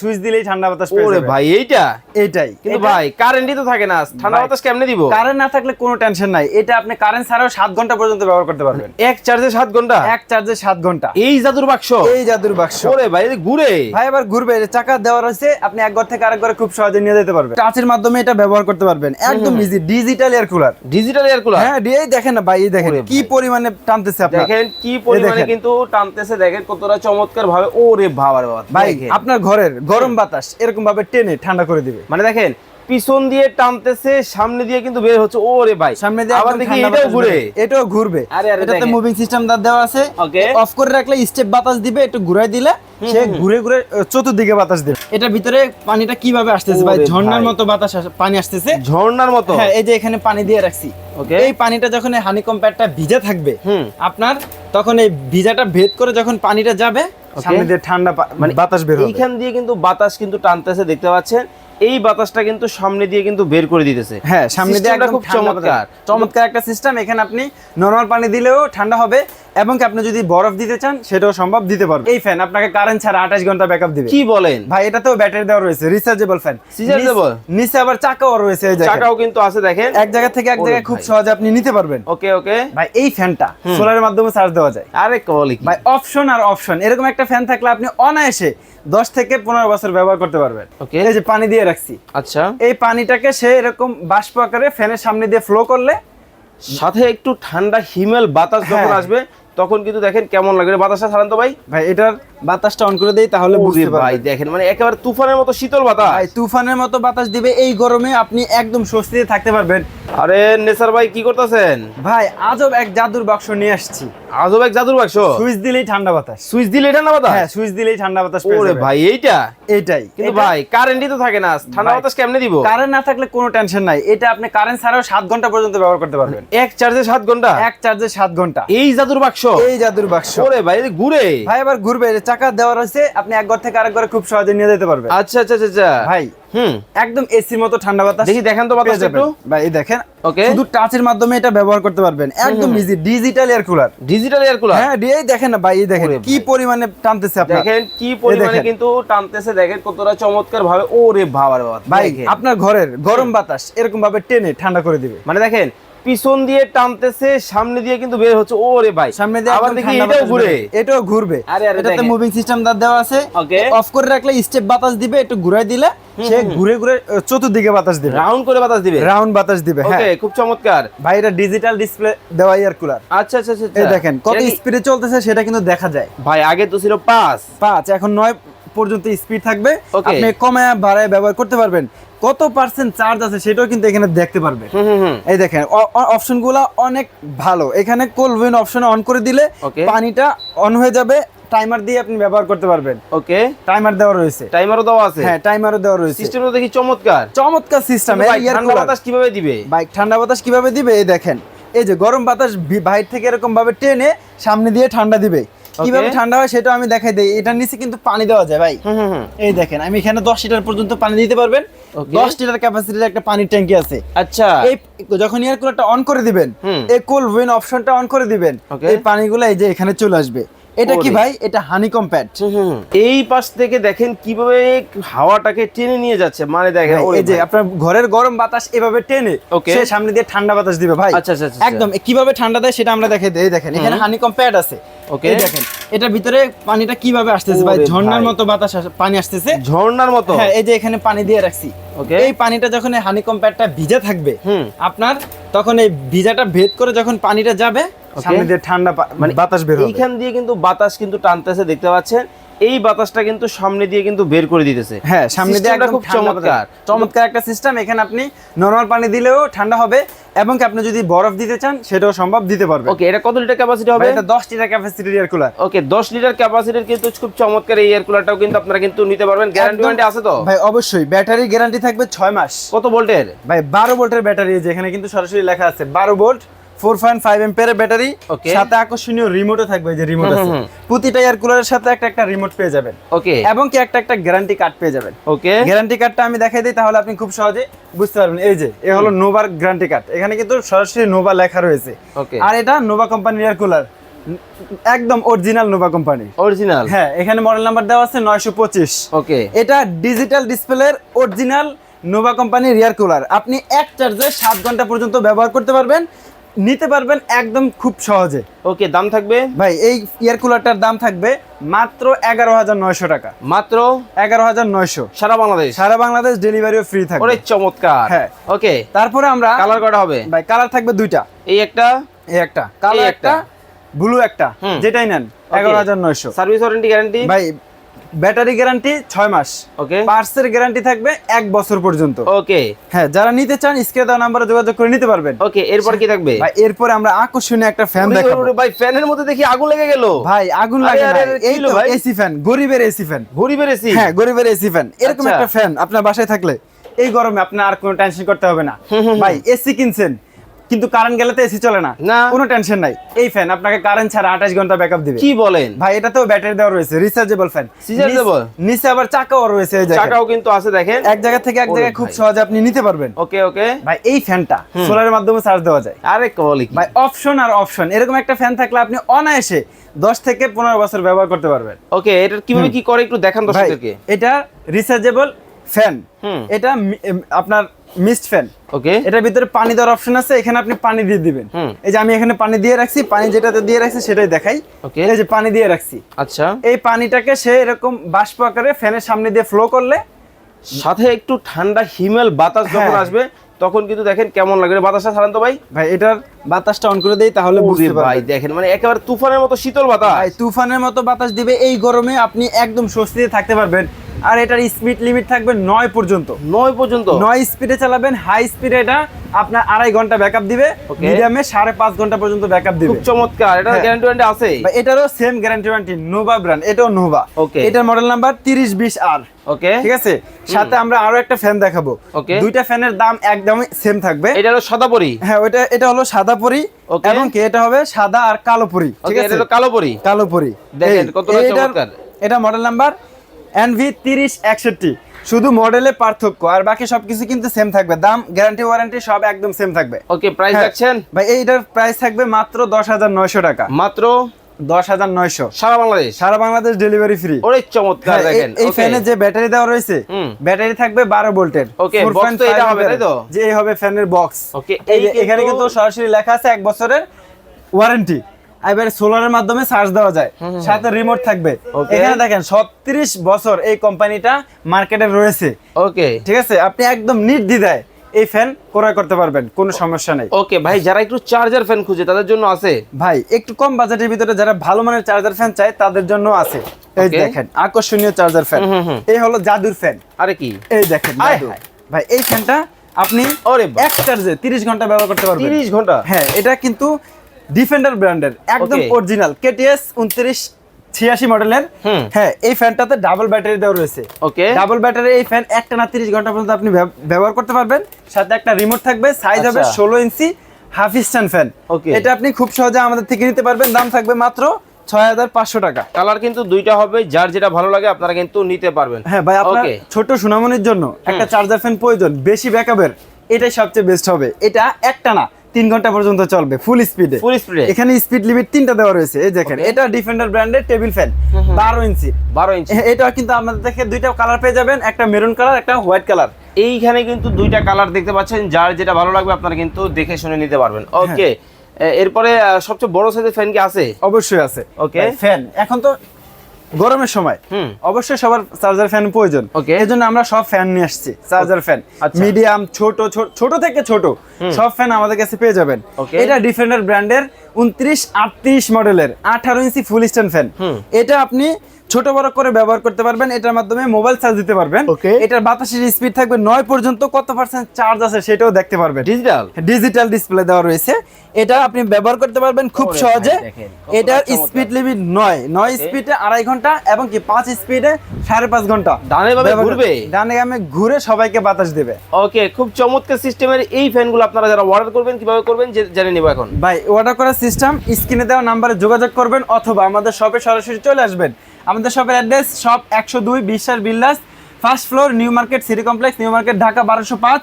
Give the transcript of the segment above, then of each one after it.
Switch দিলেই ঠান্ডা বাতাস ওরে ভাই এইটা? এইটাই। কিন্তু ভাই কারেন্টই তো থাকে না। ঠান্ডা বাতাস কেমনে দিব? কারেন্ট না থাকলে কোনো টেনশন নাই। এটা আপনি কারেন্ট ছাড়াও সাত ঘণ্টা পর্যন্ত ব্যবহার করতে পারবেন। এক চার্জে সাত ঘণ্টা? এক চার্জে সাত ঘণ্টা। এই জাদুর বাক্স? এই জাদুর বাক্স। ওরে ভাই এটা ঘুরে। ভাই এবার ঘুরবে। এই চাকা দেওয়া রয়েছে আপনি এক ঘর থেকে আরেক ঘরে খুব সহজে নিয়ে যেতে পারবেন। টাচের মাধ্যমে এটা ব্যবহার করতে পারবেন। একদম easy digital air cooler digital air cooler হ্যাঁ এই দেখেন না ভাই এই দেখেন কি পরিমাণে টানতেছে আপনার। দেখেন কি পরিমাণে কিন্তু টানতেছে দেখেন কতটা চমৎকার ভাবে ওরে বাবা ভাই আপনার ঘরের গরম বাতাস এরকম ভাবে টেনে ঠান্ডা করে দিবে। মানে দেখেন পিছন দিয়ে টানতেছে সামনে দিয়ে কিন্তু বের হচ্ছে ওরে ভাই। সামনে দিয়ে আবার দেখি এটাও ঘুরে। এটাও ঘুরবে। আরে, আরে, এটাতে মুভিং সিস্টেম দাঁত দেওয়া আছে। Okay. অফ করে রাখলে স্টেপ বাতাস দিবে একটু ঘুরাই দিলে সে ঘুরে ঘুরে চতুর্দিকে বাতাস দেবে। এটার ভিতরে পানিটা কীভাবে আসতেছে ভাই? ঝর্ণার মতো বাতাস পানি আসতেছে। ঝর্ণার মতো? হ্যাঁ এই যে এখানে পানি দিয়ে রাখছি। ওকে। এই পানিটা যখন হানিকম প্যাডটা ভিজা থাকবে হুম। আপনার তখন এই ভিজাটা ভেদ করে যখন পানিটা যাবে সামনে দিয়ে ঠান্ডা মানে বাতাস বের এইখান দিয়ে কিন্তু বাতাস কিন্তু টানতেছে দেখতে পাচ্ছেন? এই বাতাসটা কিন্তু সামনে দিয়ে কিন্তু বের করে দিতেছে। হ্যাঁ সামনে দিয়ে খুব চমৎকার। চমৎকার একটা সিস্টেম এখানে আপনি নরমাল পানি দিলেও ঠান্ডা হবে এবং আপনি যদি বরফ দিতে চান সেটাও সম্ভব দিতে পারবেন। এই ফ্যান আপনাকে কারেন্ট ছাড়া আঠাশ ঘণ্টা ব্যাকআপ দিবে। কি বলেন? ভাই এটাতেও ব্যাটারি দেওয়া রয়েছে রিচার্জেবল ফ্যান Rechargeable? নিচে আবার চাকাও রয়েছে চাকাও কিন্তু আছে দেখেন। এক জায়গা থেকে এক জায়গায় খুব সহজে আপনি নিতে পারবেন। ওকে ওকে। ভাই এই ফ্যানটা সোলারের মাধ্যমে চার্জ দেওয়া যায়। আরে কলে ভাই অপশন আর অপশন এরকম একটা ফ্যান থাকলে আপনি অনায়াসে দশ থেকে পনেরো বছর ব্যবহার করতে পারবেন। Okay. এই যে পানি দিয়ে রাখছি। আচ্ছা। এই পানিটাকে সে এরকম বাষ্প আকারে ফ্যানের সামনে দিয়ে ফ্লো করলে সাথে একটু ঠান্ডা হিমেল বাতাস যখন হ্যাঁ। আসবে তখন কিন্তু দেখেন কেমন লাগে। বাতাসটা ছাড়ান তো ভাই। ভাই এটার বাতাসটা অন করে দেই তাহলে বুঝিয়ে ভাই দেখেন মানে একেবারে তুফানের মতো শীতল বাতাস। ভাই তুফানের মতো বাতাস দিবে। এই গরমে আপনি একদম স্বস্তিতে থাকতে পারবেন। আরে নেসার ভাই কি করতেছেন? ভাই আজব এক জাদুর বাক্স নিয়ে আসছি। আজব এক জাদুর বাক্স? সুইচ দিলেই ঠান্ডা বাতাস। সুইচ দিলে এটা না বাতাস? হ্যাঁ সুইচ দিলেই ঠান্ডা বাতাস ওরে ভাই এইটা? এইটাই। কিন্তু ভাই কারেন্টই তো থাকে না। ঠান্ডা বাতাস কেমনে দিব? কারেন্ট না থাকলে কোনো টেনশন নাই। এটা আপনি কারেন্ট ছাড়াও সাত ঘণ্টা পর্যন্ত ব্যবহার করতে পারবেন। এক চার্জে সাত ঘণ্টা? এক চার্জে সাত ঘণ্টা। এই জাদুর বাক্স? এই জাদুর বাক্স। ওরে ভাই এটা ঘুরে। ভাই এবার ঘুরবে। চাকা দেওয়া রয়েছে। আপনি এক ঘর থেকে আরেক ঘরে খুব সহজে নিয়ে যেতে পারবেন। আচ্ছা আচ্ছা আচ্ছা আচ্ছা। ভাই হুম। একদম এসির মতো ঠান্ডা বাতাস। দেখি দেখেন তো বাতাস একটু ভাই এই দেখেন ওকে শুধু টাচের মাধ্যমে এটা ব্যবহার করতে পারবেন। একদম easy digital air cooler digital air cooler হ্যাঁ এই দেখেন না ভাই এই দেখেন কি। পরিমাণে টানতেছে আপনি দেখেন কি পরিমাণে কিন্তু টানতেছে দেখেন কতটা চমৎকার ভাবে ওরে বাবা ভাই আপনার ঘরের গরম বাতাস এরকম ভাবে টেনে ঠান্ডা করে দিবে। মানে দেখেন পিছন দিয়ে টানতেছে সামনে দিয়ে কিন্তু বের হচ্ছে। ওরে ভাই সামনে দিয়ে আবার দেখি এটাও ঘুরে। এটাও ঘুরবে। আরে, আরে, এটাতে মুভিং সিস্টেম দাঁত দেওয়া আছে. অফ করে রাখলে স্টেপ বাতাস দিবে একটু ঘুরাই দিলে সে ঘুরে ঘুরে চতুর্দিকে বাতাস দিবে। রাউন্ড করে বাতাস দিবে। রাউন্ড বাতাস দিবে হ্যাঁ। ওকে খুব চমৎকার। ভাই এটা ডিজিটাল ডিসপ্লে দেওয়া এয়ার কুলার আচ্ছা আচ্ছা আচ্ছা এই দেখেন কত স্পিডে চলতেছে সেটা কিন্তু দেখা যায়। ভাই আগে তো ছিল পাঁচ। পাঁচ এখন নয় পর্যন্ত স্পিড থাকবে. আপনি কমায় বাড়ায় ব্যবহার করতে পারবেন। কত পার্সেন্ট চার্জ আছে সেটাও কিন্তু এখানে দেখতে হুম এই দেখেন অপশনগুলা অনেক ভালো। এখানে কোল উইন অপশন অন করে দিলে পানিটা অন হয়ে যাবে টাইমার দিয়ে আপনি ব্যবহার করতে পারবেন। ওকে টাইমার দেওয়া রয়েছে। টাইমারও দেওয়া আছে? হ্যাঁ টাইমারও দেওয়া রয়েছে। সিস্টেম তো দেখি চমৎকার। চমৎকার সিস্টেম ঠান্ডা বাতাস কীভাবে দিবে? বাইক ঠান্ডা বাতাস কীভাবে দিবে? এই দেখেন এই যে গরম বাতাস বাইরে থেকে এরকম ভাবে টেনে সামনে দিয়ে ঠান্ডা দিবে। কীভাবে ঠান্ডা হয় সেটা আমি দেখাই দিই। এটার নিচে কিন্তু পানি দেওয়া যায় ভাই। হুম হুম হুম। এই দেখেন আমি এখানে দশ লিটার পর্যন্ত পানি দিতে পারবেন. দশ লিটার ক্যাপাসিটির একটা পানির ট্যাঙ্কি আছে। আচ্ছা। এই যখন এয়ার কুলারটা অন করে দিবেন এই কোল উইন অপশনটা অন করে দিবেন এই পানিগুলো এই যে এখানে চলে আসবে। এটা কি ভাই? এটা হানিকম প্যাড। এই পাশ থেকে দেখেন কীভাবে হাওয়াটাকে টেনে নিয়ে যাচ্ছে। মানে দেখেন এই যে আপনার ঘরের গরম বাতাস এভাবে টেনে Okay. সে সামনে দিয়ে ঠান্ডা বাতাস দিবে ভাই। আচ্ছা, আচ্ছা, আচ্ছা, একদম কীভাবে ঠান্ডা দেয় সেটা আমরা দেখাই দিই। দেখেন এখানে হানিকম প্যাড আছে। এই দেখেন এটার ভিতরে পানিটা কীভাবে আসতেছে ভাই? ঝর্ণার মতো বাতাস পানি আসতেছে। ঝর্ণার মতো? হ্যাঁ এই যে এখানে পানি দিয়ে রাখছি। ওকে এই পানিটা যখন হানি প্যাডটা ভিজা থাকবে হুম। আপনার তখন এই ভিজাটা ভেদ করে যখন পানিটা যাবে সামনে দিয়ে ঠান্ডা মানে বাতাস বের হবে। এইখান দিয়ে কিন্তু বাতাস কিন্তু টানতেছে দেখতে পাচ্ছেন? এই বাতাসটা কিন্তু সামনে দিয়ে কিন্তু বের করে দিতেছে। হ্যাঁ সামনে দিয়ে খুব চমৎকার। চমৎকার একটা সিস্টেম এখানে আপনি নরমাল পানি দিলেও ঠান্ডা হবে এবং আপনি যদি বরফ দিতে চান সেটাও সম্ভব দিতে পারবেন। ওকে এটা কত লিটার ক্যাপাসিটি হবে? এটা 10 লিটার ক্যাপাসিটির এয়ার কুলার ওকে 10 লিটার ক্যাপাসিটির কিন্তু খুব চমৎকার এই এয়ার কুলারটাও কিন্তু আপনারা কিন্তু নিতে পারবেন। গ্যারান্টি ওয়ারেন্টি আছে তো? ভাই অবশ্যই। ব্যাটারি গ্যারান্টি থাকবে 6 মাস। কত ভোল্টের? ভাই 12 ভোল্টের ব্যাটারি যেখানে কিন্তু সরাসরি লেখা আছে 12 ভোল্ট 4.5 এম্পিয়ারের ব্যাটারি সাথে আকর্ষণীয় রিমোটও থাকবে যে রিমোট হুম, আছে। প্রতিটা এয়ার কুলারের সাথে একটা একটা রিমোট পেয়ে যাবেন। ওকে এবং কি একটা একটা গ্যারান্টি কার্ড পেয়ে যাবেন। ওকে গ্যারান্টি কার্ডটা আমি দেখাই দিই তাহলে আপনি খুব সহজে বুঝতে পারবেন। এই যে এ হলো নোভার গ্যারান্টি কার্ড এখানে কিন্তু সরাসরি নোভা লেখা রয়েছে। আর এটা নোভা কোম্পানির এয়ার কুলার একদম অরিজিনাল নোভা কোম্পানি অরিজিনাল হ্যাঁ এখানে মডেল নাম্বার দেওয়া আছে নয়শো পঁচিশ। ওকে এটা ডিজিটাল ডিসপ্লের original Nova company air cooler আপনি এক চার্জে সাত ঘণ্টা পর্যন্ত ব্যবহার করতে পারবেন। নিতে পারবেন একদম খুব সহজে। ওকে দাম থাকবে? ভাই এই এয়ার কুলারটার দাম থাকবে মাত্র এগারো হাজার নয়শো টাকা। মাত্র? এগারো হাজার নয়শো। সারা বাংলাদেশ? সারা বাংলাদেশ ডেলিভারিও ফ্রি থাকবে। চমৎকার। হ্যাঁ। ওকে তারপরে আমরা কালার কটা হবে? ভাই কালার থাকবে দুইটা। এই একটা? এই একটা। কালো এই একটা? ব্লু একটা যেটাই নেন এগারো হাজার নয়শো। Service warranty guarantee? ভাই ব্যাটারি গ্যারান্টি ছয় মাস। ওকে পার্সের গ্যারান্টি থাকবে এক বছর পর্যন্ত। ওকে হ্যাঁ যারা নিতে চান স্ক্রিনে দেওয়া নাম্বারে যোগাযোগ করে নিতে পারবেন। ওকে এরপর কি থাকবে? ভাই এরপরে আমরা আকর্ষণীয় একটা ফ্যান দেখাবো। ভাই ফ্যানের মধ্যে দেখি আগুন লেগে গেল। ভাই আগুন লাগে না। এই তো ভাই? এসি ফ্যান গরিবের এসি ফ্যান গরিবের এসি হ্যাঁ গরিবের এসি ফ্যান এরকম আচ্ছা। একটা ফ্যান আপনার বাসায় থাকলে এই গরমে আপনার আর কোনো টেনশন করতে হবে না। ভাই এসি কিনছেন। কিন্তু কারেন্ট গেলে তো এসি চলে না। না। কোনো টেনশন নাই। এই ফ্যান আপনাকে কারেন্ট ছাড়া আঠাশ ঘণ্টা ব্যাকআপ দিবে। কি বলেন? ভাই এটা তো ব্যাটারি দেওয়া রয়েছে রিচার্জেবল ফ্যান Rechargeable? নিচে আবার চাকাও রয়েছে চাকাও কিন্তু আছে দেখেন। এক জায়গা থেকে এক জায়গায় খুব সহজে আপনি নিতে পারবেন। ওকে ওকে। ভাই এই ফ্যানটা সোলারের মাধ্যমে চার্জ দেওয়া যায়। আরে বলে কি? ভাই অপশন আর অপশন এরকম একটা ফ্যান থাকলে আপনি অনায়াসে দশ থেকে পনেরো বছর ব্যবহার করতে পারবেন। ওকে এটা কীভাবে কি করে একটু দেখান দর্শকদেরকে? এটা রিচার্জেবল ফ্যান এটা আপনার মিস্ট ফ্যান ওকে। এটার ভিতরে পানি দেওয়ার অপশন আছে এখানে আপনি পানি দিয়ে দিবেন। এই যে আমি এখানে পানি দিয়ে রাখছি পানি যেটাতে দিয়ে রাখছি সেটাই দেখাই। ওকে। এই যে পানি দিয়ে রাখছি। আচ্ছা। এই পানিটাকে সে এরকম বাষ্প আকারে ফ্যানের সামনে দিয়ে ফ্লো করলে সাথে একটু ঠান্ডা হিমেল বাতাস যখন হ্যাঁ। আসবে তখন কিন্তু দেখেন কেমন লাগবে। বাতাসটা ছাড়ান তো ভাই। ভাই এটার বাতাসটা অন করে দেই তাহলে বুঝতে ভাই দেখেন মানে একেবারে তুফানের মতো শীতল বাতাস। ভাই তুফানের মতো বাতাস দিবে। এই গরমে আপনি একদম স্বস্তিতে থাকতে পারবেন। আর এটার স্পিড লিমিট থাকবে নয় পর্যন্ত। নয় পর্যন্ত? নয় স্পিডে চালাবেন হাই স্পিডে এটা আপনার আড়াই ঘণ্টা ব্যাকআপ দিবে মিডিয়ামে সাড়ে পাঁচ ঘণ্টা পর্যন্ত ব্যাকআপ দিবে। খুব চমৎকার এটা। গ্যারান্টি ওয়ারেন্টি আছে এটারও same guarantee warranty Nova brand এটাও নোভা Okay. এটার মডেল নাম্বার তিরিশ বিশ আর ওকে ঠিক আছে? সাথে আমরা আরও একটা ফ্যান দেখাবো। Okay. দুইটা ফ্যানের দাম একদমই সেম থাকবে। এটা হলো সাদা পরি। হ্যাঁ ওইটা এটা হলো সাদা পরি. এবং কি এটা হবে সাদা আর কালো পরি। ঠিক আছে? এটা হলো কালো পরি। কালো পরি। দেখেন এইটার- চমৎকার। এটা মডেল নাম্বার এনভি তিরিশ একষট্টি। শুধু মডেলে পার্থক্য আর বাকি সবকিছু কিন্তু সেম থাকবে। দাম গ্যারান্টি ওয়ারেন্টি সব একদম সেম থাকবে। ওকে প্রাইস হ্যাঁ। রাখছেন ভাই এইটার প্রাইস থাকবে মাত্র দশ হাজার নয়শো টাকা। মাত্র? দশ হাজার নয়শো। সারা বাংলাদেশ? সারা বাংলাদেশ ডেলিভারি ফ্রি ওরে চমৎকার দেখেন। এই ওকে। ফ্যানে যে ব্যাটারি দেওয়া রয়েছে ব্যাটারি থাকবে বারো ভোল্টের। Box তো এটা হবে, তাই তো? যে এই হবে ফ্যানের বক্স ওকে এখানে কিন্তু সরাসরি লেখা আছে এক বছরের ওয়ারেন্টি এবার সোলারের মাধ্যমে চার্জ দেওয়া যায়। সাথে রিমোট থাকবে। এখানে দেখেন ছত্রিশ বছর এই কোম্পানিটা মার্কেটে রয়েছে। ওকে ঠিক আছে? আপনি একদম নির্দ্বিধায় এই ফ্যান ক্রয় করতে পারবেন কোনো সমস্যা নেই। ওকে ভাই যারা একটু চার্জার ফ্যান খুঁজে তাদের জন্য আছে? ভাই একটু কম বাজেটের ভিতরে যারা ভালো মানের চার্জার ফ্যান চায় তাদের জন্য আছে। এই দেখেন আকর্ষণীয় চার্জার ফ্যান। এই হলো জাদুর ফ্যান আরে কি? এই দেখেন। ভাই এই ফ্যানটা আপনি। এক চার্জে 30 ঘণ্টা ব্যবহার করতে পারবেন। 30 ঘণ্টা? হ্যাঁ এটা কিন্তু ডিফেন্ডার ব্র্যান্ডের একদম. অরিজিনাল কেটিএস 29 ছিয়াশি মডেলের। হ্যাঁ এই ফ্যানটাতে ডাবল ব্যাটারি দেওয়া রয়েছে। ওকে ডাবল ব্যাটারি এই ফ্যান একটা না 30 ঘণ্টা পর্যন্ত আপনি ব্যবহার করতে পারবেন। সাথে একটা রিমোট থাকবে সাইজ হবে ষোলো ইঞ্চি হাফ স্ট্যান্ড ফ্যান. এটা আপনি খুব সহজে আমাদের থেকে নিতে পারবেন। দাম থাকবে মাত্র 6500 টাকা। কালার কিন্তু দুইটা হবে যার যেটা ভালো লাগে আপনারা কিন্তু নিতে পারবেন। হ্যাঁ ভাই আপনার ছোট সুনামনির জন্য একটা চার্জার ফ্যান প্রয়োজন বেশি ব্যাকআপের এটাই সবচেয়ে বেস্ট হবে। এটা একটা না তিন ঘণ্টা পর্যন্ত চলবে ফুল স্পিডে ফুল স্পিডে এখানে স্পিড লিমিট তিনটা দেওয়া রয়েছে এই দেখেন। এটা ডিফেন্ডার ব্র্যান্ডের টেবিল ফ্যান বারো ইঞ্চি। 12 ইঞ্চি। এটা কিন্তু আমাদের থেকে দুইটা কালার পেয়ে যাবেন একটা মেরুন কালার একটা হোয়াইট কালার এইখানে কিন্তু দুইটা কালার দেখতে পাচ্ছেন যার যেটা ভালো লাগবে আপনারা কিন্তু দেখে শুনে নিতে পারবেন। হ্যাঁ। ওকে এরপরে সবচেয়ে বড় সাইজের ফ্যান কি আছে? অবশ্যই আছে। ওকে ফ্যান এখন তো গরমের সময়। অবশ্যই সবার চার্জার ফ্যান প্রয়োজন. এই জন্য আমরা সব ফ্যান নিয়ে আসছি চার্জার ফ্যান। আচ্ছা। মিডিয়াম ছোট ছোট- ছোট থেকে ছোট সব ফ্যান আমাদের কাছে পেয়ে যাবেন। এটা ডিফেন্ডার ব্র্যান্ডের উনত্রিশ আটত্রিশ মডেলের আঠারো ইঞ্চি ফুল স্ট্যান্ড ফ্যান। এটা আপনি ছোট বড় করে ব্যবহার করতে পারবেন। এটার মাধ্যমে মোবাইল চার্জ দিতে পারবেন. এটার বাতাসের স্পিড থাকবে নয় পর্যন্ত। কত পার্সেন্ট চার্জ আছে সেটাও দেখতে পারবেন। ডিজিটাল ডিজিটাল ডিসপ্লে দেওয়া রয়েছে। এটা আপনি ব্যবহার করতে পারবেন খুব সহজে। এটার স্পিড লিমিট নয়। নয় স্পিডে আড়াই ঘণ্টা এবং কি পাঁচ স্পিডে সাড়ে পাঁচ ঘণ্টা। ডানে ঘুরবে? ডানে বামে ঘুরে সবাইকে বাতাস দেবে। ওকে খুব চমৎকার সিস্টেমের এই ফ্যানগুলো আপনারা যারা অর্ডার করবেন কীভাবে করবেন জেনে নিব এখন। ভাই অর্ডার করার সিস্টেম স্ক্রিনে দেওয়া নাম্বারে যোগাযোগ করবেন অথবা আমাদের শপে সরাসরি চলে আসবেন। আমাদের শপের অ্যাড্রেস শপ একশো দুই Biswas Bilash first floor new market city complex new market Dhaka বারোশো পাঁচ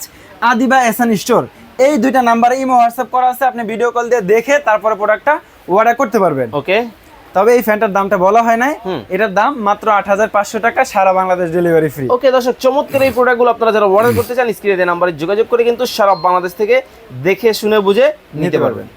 আদিবা এসান স্টোর এই দুইটা নাম্বারে ইমো হোয়াটসঅ্যাপ করা আছে আপনি ভিডিও কল দিয়ে দেখে তারপরে প্রোডাক্টটা অর্ডার করতে পারবেন। ওকে তবে এই ফ্যানটার দামটা বলা হয় নাই। এটার দাম মাত্র আট হাজার পাঁচশো টাকা সারা বাংলাদেশ ডেলিভারি ফ্রি ওকে দর্শক চমৎকার এই প্রোডাক্টগুলো আপনারা যারা অর্ডার করতে চান স্ক্রিনে দেওয়া নাম্বারে যোগাযোগ করে কিন্তু সারা বাংলাদেশ থেকে দেখে শুনে বুঝে নিতে পারবেন।